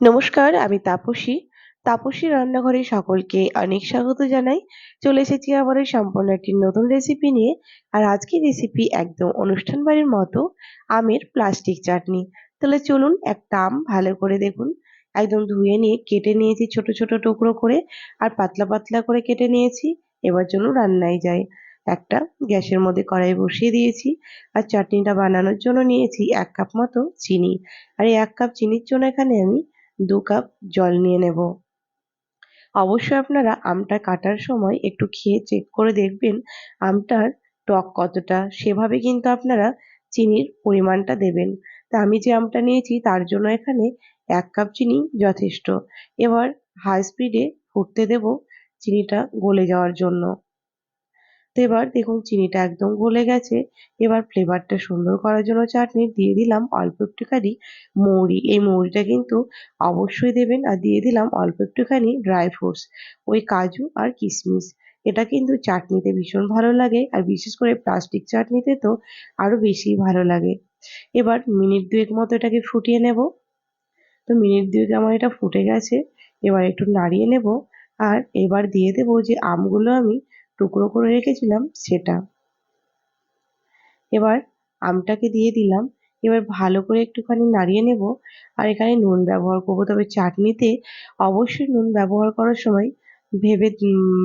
নমস্কার, আমি তাপসী। তাপসী রান্নাঘরে সকলকে অনেক স্বাগত জানাই। চলে এসেছি আবার সম্পূর্ণ একটি নতুন রেসিপি নিয়ে। আর আজকের রেসিপি একদম অনুষ্ঠান বাড়ির মতো আমের প্লাস্টিক চাটনি। তাহলে চলুন একটা আম ভালো করে দেখুন। একদম ধুয়ে নিয়ে কেটে নিয়েছি ছোট ছোট টুকরো করে। আর পাতলা পাতলা করে কেটে নিয়েছি। এবার জন্য রান্নায় যাই। একটা গ্যাসের মধ্যে কড়াই বসিয়ে দিয়েছি। আর চাটনিটা বানানোর জন্য নিয়েছি এক কাপ মতো চিনি। আর এই এক কাপ চিনির জন্য এখানে আমি দু কাপ জল নিয়ে নেব। অবশ্যই আপনারা আমটা কাটার সময় একটু খেয়ে চেক করে দেখবেন আমটার টক কতটা। সেভাবে কিন্তু আপনারা চিনির পরিমাণটা দেবেন। তা আমি যে আমটা নিয়েছি তার জন্য এখানে এক কাপ চিনি যথেষ্ট। এবার হাই স্পিডে ফুটতে দেব চিনিটা গলে যাওয়ার জন্য। তো এবার দেখুন চিনিটা একদম গলে গেছে। এবার ফ্লেভারটা সুন্দর করার জন্য চাটনি দিয়ে দিলাম অল্প একটুখানি মৌরি। এই মৌরিটা কিন্তু অবশ্যই দেবেন আর দিয়ে দিলাম অল্প একটুখানি ড্রাই ফ্রুটস ওই কাজু আর কিশমিশ এটা কিন্তু চাটনিতে ভীষণ ভালো লাগে আর বিশেষ করে প্লাস্টিক চাটনিতে তো আরও বেশি ভালো লাগে। এবার মিনিট দুয়েক মতো এটাকে ফুটিয়ে নেব। তো মিনিট দুয়েক আমার এটা ফুটে গেছে, এবার একটু নাড়িয়ে নেব। আর এবার দিয়ে দেবো যে আমগুলো আমি টুকরো করে রেখেছিলাম সেটা। এবার আমটাকে দিয়ে দিলাম। এবার ভালো করে একটুখানি নাড়িয়ে নেব। আর এখানে নুন ব্যবহার করব। তবে চাটনিতে অবশ্যই নুন ব্যবহার করার সময় ভেবে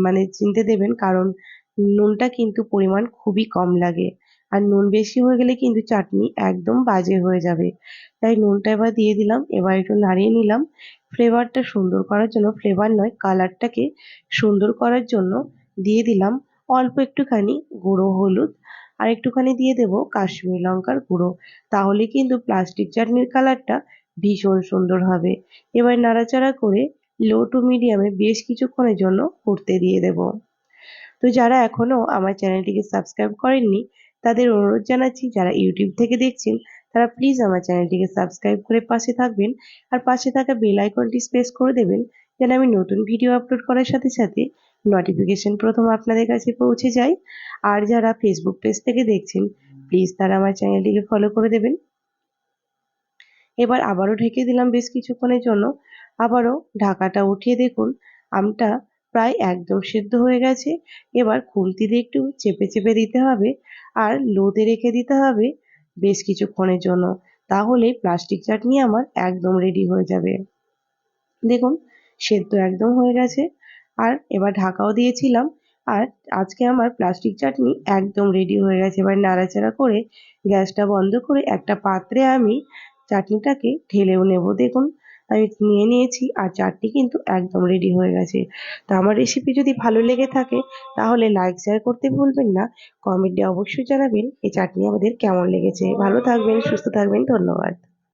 মানে চিনতে দেবেন। কারণ নুনটা কিন্তু পরিমাণ খুবই কম লাগে। আর নুন বেশি হয়ে গেলে কিন্তু চাটনি একদম বাজে হয়ে যাবে। তাই নুনটা এবার দিয়ে দিলাম। এবার একটু নাড়িয়ে নিলাম। ফ্লেভারটা সুন্দর করার জন্য, ফ্লেভার নয়, কালারটাকে সুন্দর করার জন্য দিয়ে দিলাম। অল্প একটুখানি গুঁড়ো হলুদ আর একটুখানি দিয়ে দেব কাশ্মীরি লঙ্কার গুঁড়ো। তাহলে কিন্তু প্লাস্টিক চাটনির কালারটা ভীষণ সুন্দর হবে। এবার নাড়াচাড়া করে লো টু মিডিয়ামে বেশ কিছুক্ষণের জন্য ফুটতে দিয়ে দেব। তো যারা এখনও আমার চ্যানেলটিকে সাবস্ক্রাইব করেননি, তাদের অনুরোধ জানাচ্ছি, যারা ইউটিউব থেকে দেখছেন, তারা প্লিজ আমার চ্যানেলটিকে সাবস্ক্রাইব করে পাশে থাকবেন আর পাশে থাকা বেল আইকনটি প্রেস করে দেবেন, যেন আমি নতুন ভিডিও আপলোড করার সাথে সাথে নোটিফিকেশন প্রথম আপনাদের কাছে পৌঁছে যায়। আর যারা ফেসবুক পেজ থেকে দেখছেন প্লিজ তারা আমার চ্যানেলটিকে ফলো করে দেবেন। এবার আবারও ঢেকে দিলাম বেশ কিছুক্ষণের জন্য। আবারও ঢাকাটা উঠিয়ে দেখুন, আমটা প্রায় একদম সেদ্ধ হয়ে গেছে। এবার খুন্তি দিয়ে একটু চেপে চেপে দিতে হবে আর লোতে রেখে দিতে হবে বেশ কিছুক্ষণের জন্য। তাহলে প্লাস্টিক চাটনি আমার একদম রেডি হয়ে যাবে। দেখুন, সেদ্ধ একদম হয়ে গেছে। আর এবার ঢাকাও দিয়েছিলাম। আর আজকে আমার প্লাস্টিক চাটনি একদম রেডি হয়ে গেছে। এবার নাড়াচাড়া করে গ্যাসটা বন্ধ করে একটা পাত্রে আমি চাটনিটাকে ঢেলেও নেব। দেখুন, আমি নিয়ে নিয়েছি আর চাটনি কিন্তু একদম রেডি হয়ে গেছে। তো আমার রেসিপি যদি ভালো লেগে থাকে, তাহলে লাইক শেয়ার করতে ভুলবেন না। কমেন্টে অবশ্যই জানাবেন এই চাটনি আমাদের কেমন লেগেছে। ভালো থাকবেন, সুস্থ থাকবেন। ধন্যবাদ।